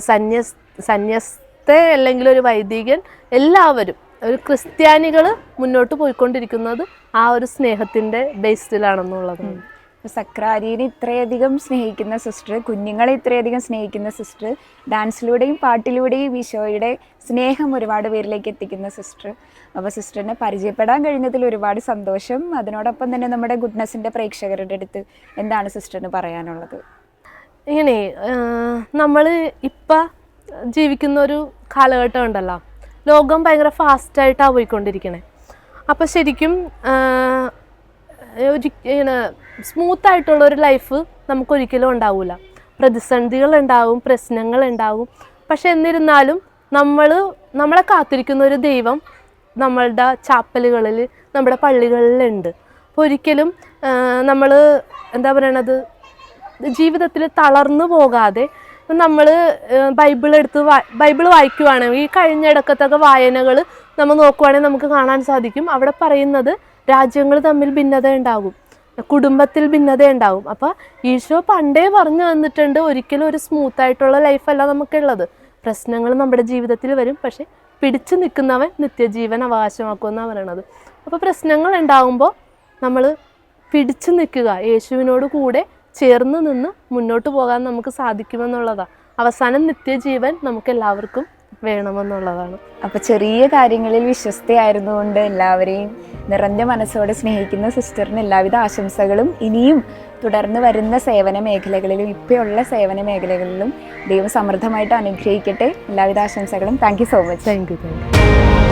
സന്യസ് സന്യസ്ത അല്ലെങ്കിൽ ഒരു വൈദികൻ എല്ലാവരും ഒരു ക്രിസ്ത്യാനികൾ മുന്നോട്ട് പോയിക്കൊണ്ടിരിക്കുന്നത് ആ ഒരു സ്നേഹത്തിന്റെ ബേസിലാണെന്നുള്ളതാണ് ഇപ്പൊ സക്രാരിനെ ഇത്രയധികം സ്നേഹിക്കുന്ന സിസ്റ്റർ കുഞ്ഞുങ്ങളെ ഇത്രയധികം സ്നേഹിക്കുന്ന സിസ്റ്റർ ഡാൻസിലൂടെയും പാട്ടിലൂടെയും ഈശോയുടെ സ്നേഹം ഒരുപാട് പേരിലേക്ക് എത്തിക്കുന്ന സിസ്റ്റർ അപ്പോൾ സിസ്റ്ററിനെ പരിചയപ്പെടാൻ കഴിഞ്ഞതിൽ ഒരുപാട് സന്തോഷം. അതിനോടൊപ്പം തന്നെ നമ്മുടെ ഗുഡ്നസിന്റെ പ്രേക്ഷകരുടെ അടുത്ത് എന്താണ് സിസ്റ്ററിന് പറയാനുള്ളത്? ഇങ്ങനെ നമ്മൾ ഇപ്പം ജീവിക്കുന്ന ഒരു കാലഘട്ടം ഉണ്ടല്ലോ. ലോകം ഭയങ്കര ഫാസ്റ്റായിട്ടാണ് പോയിക്കൊണ്ടിരിക്കണേ. അപ്പോൾ ശരിക്കും സ്മൂത്ത് ആയിട്ടുള്ള ഒരു ലൈഫ് നമുക്കൊരിക്കലും ഉണ്ടാവില്ല പ്രതിസന്ധികൾ ഉണ്ടാവും പ്രശ്നങ്ങൾ ഉണ്ടാവും പക്ഷെ എന്നിരുന്നാലും നമ്മൾ നമ്മളെ കാത്തിരിക്കുന്ന ഒരു ദൈവം നമ്മളുടെ ചാപ്പലുകളിൽ നമ്മുടെ പള്ളികളിലുണ്ട്. അപ്പോൾ ഒരിക്കലും നമ്മൾ എന്താ പറയണത്? ജീവിതത്തിൽ തളർന്നു പോകാതെ നമ്മൾ ബൈബിൾ എടുത്ത് ബൈബിൾ വായിക്കുവാണെങ്കിൽ ഈ കഴിഞ്ഞ ഇടക്കത്തൊക്കെ വായനകൾ നമ്മൾ നോക്കുവാണെങ്കിൽ നമുക്ക് കാണാൻ സാധിക്കും. അവിടെ പറയുന്നത് രാജ്യങ്ങൾ തമ്മിൽ ഭിന്നത ഉണ്ടാകും. കുടുംബത്തിൽ ഭിന്നത ഉണ്ടാകും. അപ്പോൾ ഈശോ പണ്ടേ പറഞ്ഞു തന്നിട്ടുണ്ട് ഒരിക്കലും ഒരു സ്മൂത്ത് ആയിട്ടുള്ള ലൈഫല്ല നമുക്കുള്ളത്. പ്രശ്നങ്ങൾ നമ്മുടെ ജീവിതത്തിൽ വരും. പക്ഷെ പിടിച്ചു നിൽക്കുന്നവൻ നിത്യജീവൻ അവകാശമാക്കുമെന്നാണ് പറയണത്. അപ്പോൾ പ്രശ്നങ്ങൾ ഉണ്ടാകുമ്പോൾ നമ്മൾ പിടിച്ചു നിൽക്കുക. യേശുവിനോട് കൂടെ ചേർന്ന് നിന്ന് മുന്നോട്ട് പോകാൻ നമുക്ക് സാധിക്കുമെന്നുള്ളതാണ് അവസാനം നിത്യജീവൻ നമുക്ക് എല്ലാവർക്കും വേണമെന്നുള്ളതാണ്. അപ്പോൾ ചെറിയ കാര്യങ്ങളിൽ വിശ്വസ്തയായിരുന്നുകൊണ്ട് എല്ലാവരെയും നിറഞ്ഞ മനസ്സോടെ സ്നേഹിക്കുന്ന സിസ്റ്ററിന് എല്ലാവിധ ആശംസകളും ഇനിയും തുടർന്ന് വരുന്ന സേവന മേഖലകളിലും ഇപ്പോഴുള്ള സേവന മേഖലകളിലും ദൈവം സമൃദ്ധമായിട്ട് അനുഗ്രഹിക്കട്ടെ. എല്ലാവിധ ആശംസകളും. Thank so much thank you thank you